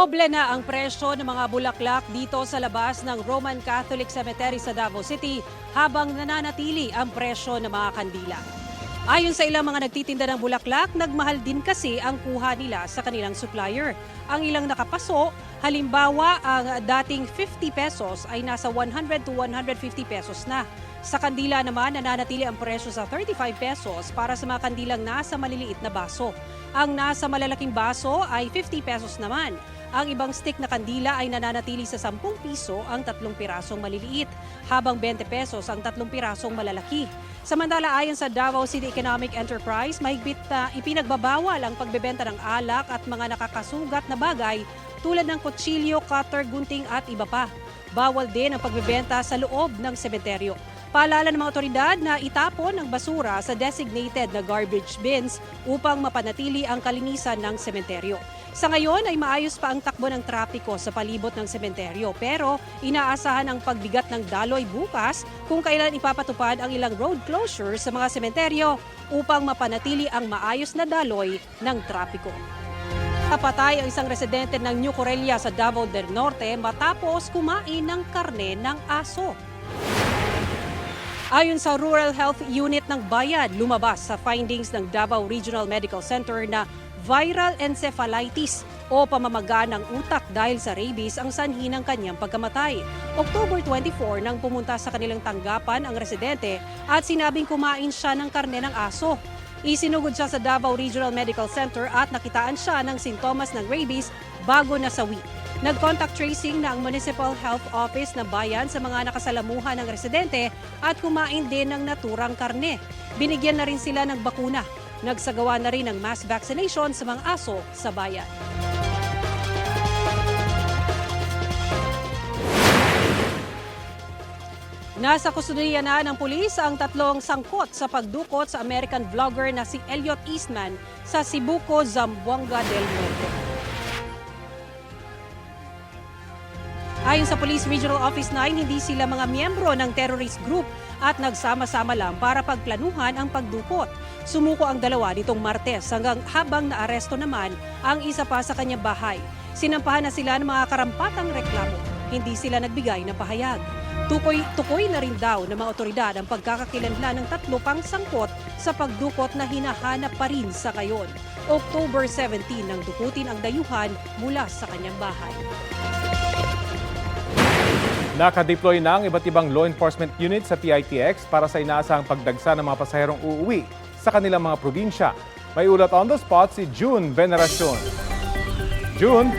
Dumoble na ang presyo ng mga bulaklak dito sa labas ng Roman Catholic Cemetery sa Davao City habang nananatili ang presyo ng mga kandila. Ayon sa ilang mga nagtitinda ng bulaklak, nagmahal din kasi ang kuha nila sa kanilang supplier. Ang ilang nakapaso, halimbawa ang dating 50 pesos ay nasa 100 to 150 pesos na. Sa kandila naman, nananatili ang presyo sa 35 pesos para sa mga kandilang nasa maliliit na baso. Ang nasa malalaking baso ay 50 pesos naman. Ang ibang stick na kandila ay nananatili sa 10 piso ang tatlong pirasong maliliit, habang 20 pesos ang tatlong pirasong malalaki. Samantala ayon sa Davao City Economic Enterprise, mahigpit na ipinagbabawal ang pagbebenta ng alak at mga nakakasugat na bagay tulad ng kutsilyo, cutter, gunting at iba pa. Bawal din ang pagbebenta sa loob ng sementeryo. Paalala ng mga otoridad na itapon ang basura sa designated na garbage bins upang mapanatili ang kalinisan ng sementeryo. Sa ngayon ay maayos pa ang takbo ng trapiko sa palibot ng sementeryo pero inaasahan ang pagbigat ng daloy bukas kung kailan ipapatupad ang ilang road closure sa mga sementeryo upang mapanatili ang maayos na daloy ng trapiko. Napatay ang isang residente ng New Corelia sa Davao del Norte matapos kumain ng karne ng aso. Ayon sa Rural Health Unit ng Bayan, lumabas sa findings ng Davao Regional Medical Center na viral encephalitis o pamamaga ng utak dahil sa rabies ang sanhi ng kanyang pagkamatay. October 24 nang pumunta sa kanilang tanggapan ang residente at sinabing kumain siya ng karne ng aso. Isinugod siya sa Davao Regional Medical Center at nakitaan siya ng sintomas ng rabies bago nasawi. Nag-contact tracing na ang Municipal Health Office na bayan sa mga nakasalamuhan ng residente at kumain din ng naturang karne. Binigyan na rin sila ng bakuna. Nagsagawa na rin ng mass vaccination sa mga aso sa bayan. Nasa kustudiya na ng pulis ang tatlong sangkot sa pagdukot sa American vlogger na si Elliot Eastman sa Cebuco, Zamboanga del Norte. Ayon sa Police Regional Office 9, hindi sila mga miyembro ng terrorist group at nagsama-sama lang para pagplanuhan ang pagdukot. Sumuko ang dalawa nitong Martes hanggang habang naaresto naman ang isa pa sa kanyang bahay. Sinampahan na sila ng mga karampatang reklamo. Hindi sila nagbigay ng pahayag. Tukoy, tukoy na rin daw ng mga otoridad ang pagkakakilanlan ng tatlo pang sangkot sa pagdukot na hinahanap pa rin sa ngayon. October 17 nang dukutin ang dayuhan mula sa kanyang bahay. Nakadeploy na ang iba't ibang law enforcement unit sa PITX para sa inaasahang pagdagsa ng mga pasaherong uuwi sa kanilang mga probinsya. May ulat on the spot si June Veneracion. June,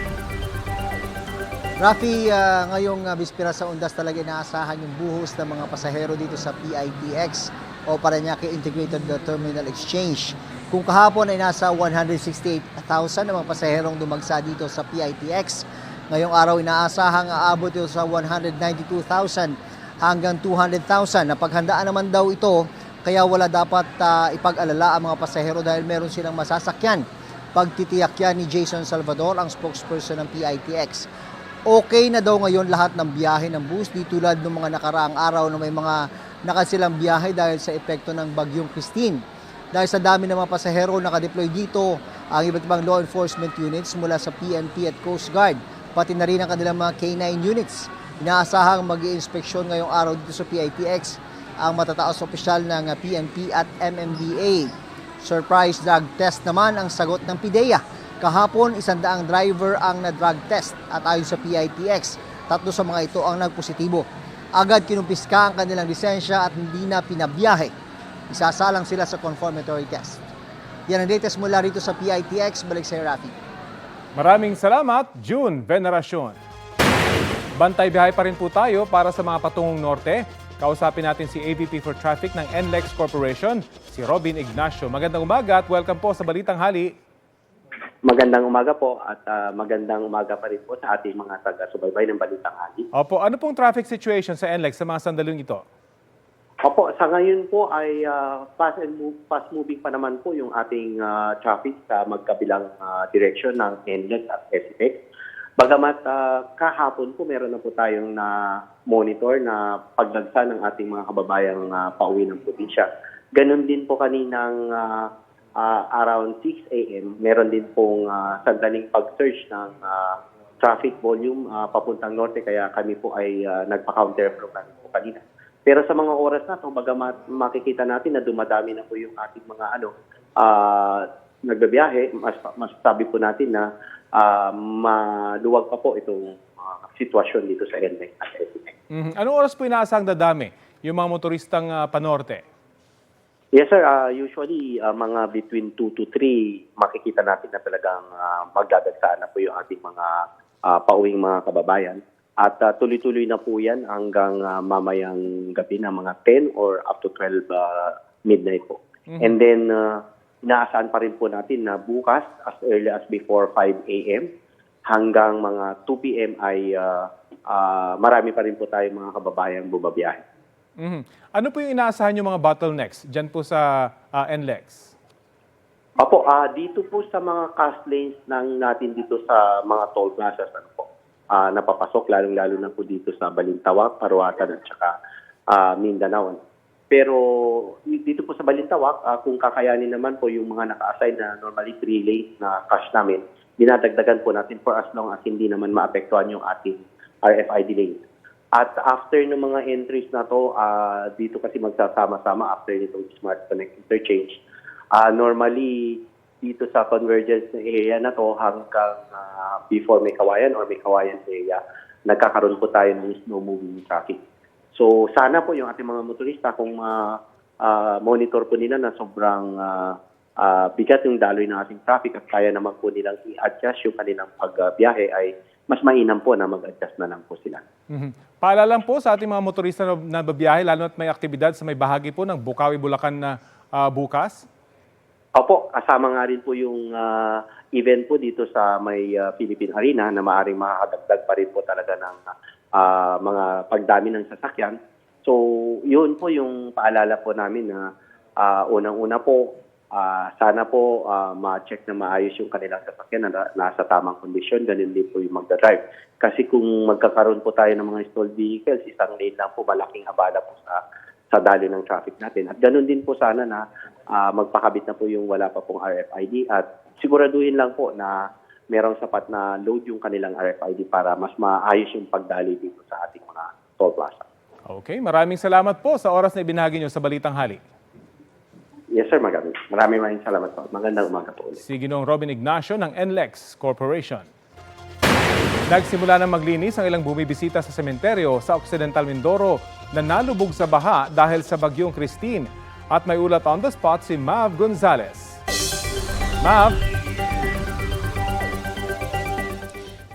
Rafi, ah, ngayong uh, bispira sa Undas talaga inaasahan yung buhos ng mga pasahero dito sa PITX o Paranaque Integrated Terminal Exchange. Kung kahapon ay nasa 168,000 na mga pasaherong dumagsa dito sa PITX, ngayong araw inaasahang aabot ito sa 192,000 hanggang 200,000. Napaghandaan naman daw ito kaya wala dapat ah, ipag-alala ang mga pasahero dahil meron silang masasakyan. Pagtitiyak yan ni Jason Salvador, ang spokesperson ng PITX okay na daw ngayon lahat ng biyahe ng bus di tulad ng mga nakaraang araw na may mga nakasilang biyahe dahil sa epekto ng bagyong Christine. Dahil sa dami ng mga pasahero nakadeploy dito ang iba't ibang law enforcement units mula sa PNP at Coast Guard, pati na rin ang kanilang mga K9 units. Inaasahang mag inspeksyon ngayong araw dito sa PITX ang matataas opisyal ng PNP at MMDA. Surprise drug test naman ang sagot ng PIDEA Kahapon, isandaang driver ang na-drug test at ayon sa PITX, tatlo sa mga ito ang nagpositibo. Agad kinumpiska ang kanilang lisensya at hindi na pinabiyahe. Isasalang sila sa confirmatory test. Yan ang latest mula rito sa PITX. Balik sa Rafi. Maraming salamat, June Veneracion. Bantay biyahe pa rin po tayo para sa mga patungong norte. Kausapin natin si AVP for Traffic ng NLEX Corporation, si Robin Ignacio. Magandang umaga at welcome po sa Balitang Hali. Magandang umaga po at ah, magandang umaga pa rin po sa ating mga taga-subaybay ng Balitang Hali. Opo, ano pong traffic situation sa NLEX sa mga sandaling ito? Opo, sa ngayon po ay ah, fast and move, fast moving pa naman po yung ating ah, traffic sa magkabilang ah, direction ng NLEX at SFX. Bagamat ah, kahapon po meron na po tayong na monitor na pagdagsa ng ating mga kababayang ah, pauwi ng probinsya. Ganon din po kaninang ah, ah, around 6 a.m. meron din pong ah, sandaling pag-search ng ah, traffic volume ah, papuntang norte kaya kami po ay ah, nagpa-counterflow na rin po kanina. Pero sa mga oras na ito, bagamat makikita natin na dumadami na po yung ating mga ano, ah, nagbabiyahe, mas, mas sabi po natin na ah, maluwag pa po itong ah, sitwasyon dito sa NLEX at SMX. Mhm. Anong oras po inaasang dadami yung mga motoristang ah, panorte? Yes sir, Ah, usually ah, mga between 2 to 3 makikita natin na talagang uh, magdadagsaan na po yung ating mga ah, pauwing mga kababayan. At ah, tuloy-tuloy na po yan hanggang ah, mamayang gabi na mga 10 or up to 12 ah, midnight po. And then ah, inaasahan pa rin po natin na bukas as early as before 5 a.m. hanggang mga 2 p.m. ay ah, ah, marami pa rin po tayong mga kababayan bumabiyahe. Mhm. Ano po yung inaasahan yung mga bottlenecks dyan po sa ah, NLEX? Opo, ah dito po sa mga cast lanes ng natin dito sa mga toll plazas ano po, ah napapasok lalong-lalo na po dito sa Balintawak, Paruatan at saka ah, Mindanao. Pero dito po sa Balintawak, ah, kung kakayanin naman po yung mga naka-assign na normally 3 lanes na cash namin, dinadagdagan po natin for as long as hindi naman maapektuhan yung ating RFID lane. At after ng mga entries na to, ah, dito kasi magsasama-sama after nitong Smart Connect Interchange, Ah, normally, dito sa convergence area na to hanggang ah, before may kawayan or may kawayan area, nagkakaroon po tayo ng slow moving traffic. So sana po yung ating mga motorista kung ma ah, monitor po nila na sobrang ah, ah, bigat yung daloy ng ating traffic at kaya naman po nilang i-adjust yung kanilang pagbiyahe ay mas mainam po na mag-adjust na lang po sila. Mhm. Paalala po sa ating mga motorista na, na babiyahe, lalo at may aktibidad sa may bahagi po ng Bukawi, Bulacan na ah, bukas. Opo, kasama nga rin po yung ah, event po dito sa may ah, Philippine Arena na maaaring makakadagdag pa rin po talaga ng ah, mga pagdami ng sasakyan. So, yun po yung paalala po namin na ah, unang-una po, ah, sana po ah, ma-check na maayos yung kanilang sasakyan na nasa tamang kondisyon. Ganun din po yung magdadrive. Kasi kung magkakaroon po tayo ng mga stalled vehicles, isang lane lang po malaking abala po sa sa daloy ng traffic natin. At ganun din po sana na ah, magpakabit na po yung wala pa pong RFID at siguraduhin lang po na merong sapat na load yung kanilang RFID para mas maayos yung pagdali dito sa ating mga toll plaza. Okay, maraming salamat po sa oras na ibinahagi nyo sa Balitang Hali. Yes sir, maraming maraming maraming salamat po. Magandang umaga po ulit. Si Ginoong Robin Ignacio ng NLEX Corporation. Nagsimula na maglinis ang ilang bumibisita sa sementeryo sa Occidental Mindoro na nalubog sa baha dahil sa bagyong Christine. At may ulat on the spot si Mav Gonzalez. Mav,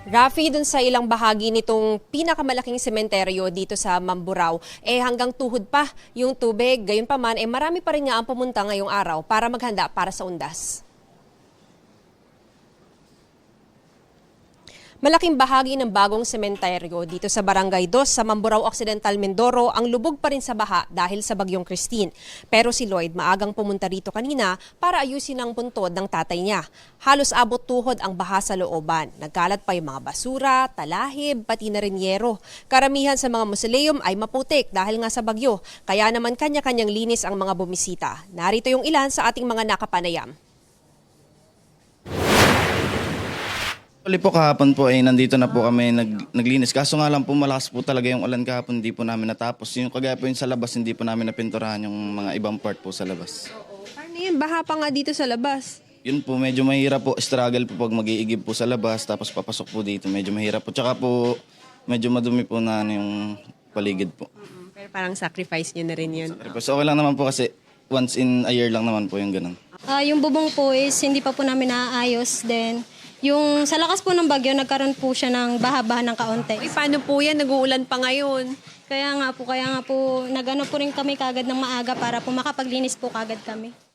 Rafi, dun sa ilang bahagi nitong pinakamalaking sementeryo dito sa Mamburao, eh hanggang tuhod pa yung tubig. Gayon pa man, eh marami pa rin nga ang pumunta ngayong araw para maghanda para sa undas. Malaking bahagi ng bagong sementeryo dito sa Barangay 2 sa Mamburao Occidental, Mindoro ang lubog pa rin sa baha dahil sa bagyong Christine. Pero si Lloyd maagang pumunta rito kanina para ayusin ang puntod ng tatay niya. Halos abot tuhod ang baha sa looban. Nagkalat pa yung mga basura, talahib, pati na rin yero. Karamihan sa mga museum ay maputik dahil nga sa bagyo. Kaya naman kanya-kanyang linis ang mga bumisita. Narito yung ilan sa ating mga nakapanayam. Actually po kahapon po ay nandito na po kami nag, naglinis. Kaso nga lang po malakas po talaga yung ulan kahapon, hindi po namin natapos. Yung kagaya po yung sa labas, hindi po namin napinturahan yung mga ibang part po sa labas. Paano yun? Baha pa nga dito sa labas. Yun po, medyo mahirap po, struggle po pag mag-iigib po sa labas, tapos papasok po dito. Medyo mahirap po. Tsaka po, medyo madumi po na ano yung paligid po. Pero parang sacrifice niyo na rin yun. So okay lang naman po kasi once in a year lang naman po yung ganun. Ah, yung bubong po is hindi pa po namin naaayos. Then, yung sa lakas po ng bagyo, nagkaroon po siya ng baha-baha ng kaunti. Ay, paano po yan? Nag-uulan pa ngayon. Kaya nga po, kaya nga po, nagano po rin kami kagad ng maaga para po makapaglinis po kagad kami.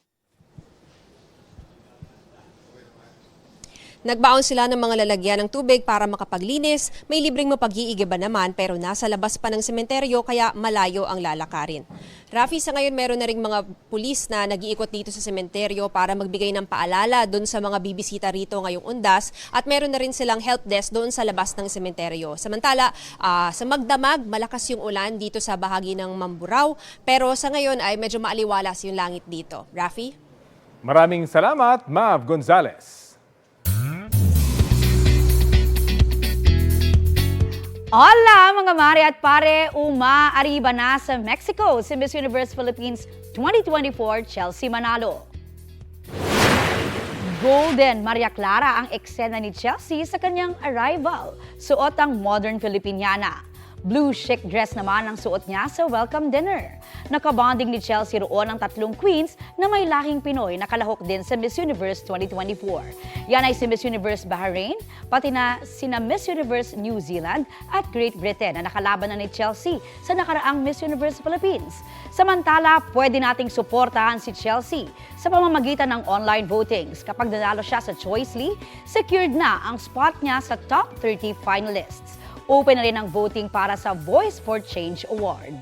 Nagbaon sila ng mga lalagyan ng tubig para makapaglinis. May libreng mapag-iigiba naman pero nasa labas pa ng sementeryo kaya malayo ang lalakarin. Rafi, sa ngayon meron na ring mga pulis na nag-iikot dito sa sementeryo para magbigay ng paalala doon sa mga bibisita rito ngayong undas at meron na rin silang help desk doon sa labas ng sementeryo. Samantala, ah, sa Magdamag, malakas yung ulan dito sa bahagi ng Mamburao pero sa ngayon ay medyo maaliwalas yung langit dito. Rafi? maraming salamat, Mav Gonzalez. Hola mga mare at pare, umaariba na sa Mexico si Miss Universe Philippines 2024 Chelsea Manalo. Golden Maria Clara ang eksena ni Chelsea sa kanyang arrival. Suot ang modern Filipiniana. Blue chic dress naman ang suot niya sa welcome dinner. Nakabonding ni Chelsea roon ang tatlong queens na may lahing Pinoy na kalahok din sa Miss Universe 2024. Yan ay si Miss Universe Bahrain, pati na sina Miss Universe New Zealand at Great Britain na nakalaban na ni Chelsea sa nakaraang Miss Universe Philippines. Samantala, pwede nating suportahan si Chelsea sa pamamagitan ng online votings. Kapag nanalo siya sa Choicely, secured na ang spot niya sa top 30 finalists. Open na rin ang voting para sa Voice for Change Award.